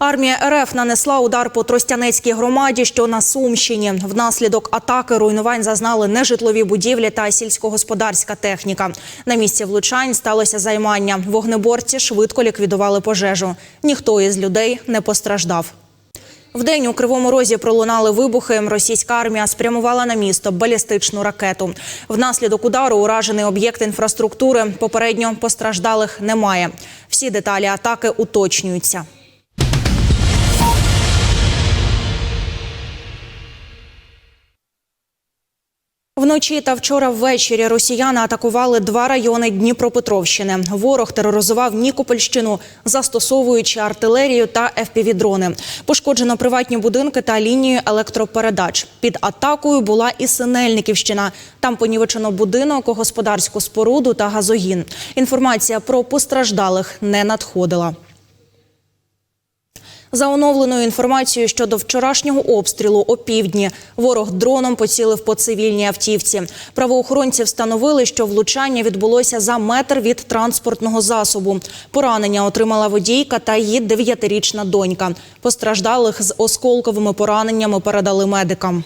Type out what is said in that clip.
Армія РФ нанесла удар по Тростянецькій громаді, що на Сумщині. Внаслідок атаки руйнувань зазнали нежитлові будівлі та сільськогосподарська техніка. На місці влучань сталося займання. Вогнеборці швидко ліквідували пожежу. Ніхто із людей не постраждав. Вдень у Кривому Розі пролунали вибухи. Російська армія спрямувала на місто балістичну ракету. Внаслідок удару уражений об'єкт інфраструктури. Попередньо постраждалих немає. Всі деталі атаки уточнюються. Вночі та вчора ввечері росіяни атакували два райони Дніпропетровщини. Ворог тероризував Нікопольщину, застосовуючи артилерію та ФПВ-дрони. Пошкоджено приватні будинки та лінію електропередач. Під атакою була і Синельниківщина. Там понівечено будинок, господарську споруду та газогін. Інформація про постраждалих не надходила. За оновленою інформацією щодо вчорашнього обстрілу о півдні, ворог дроном поцілив по цивільній автівці. Правоохоронці встановили, що влучання відбулося за метр від транспортного засобу. Поранення отримала водійка та її дев'ятирічна донька. Постраждалих з осколковими пораненнями передали медикам.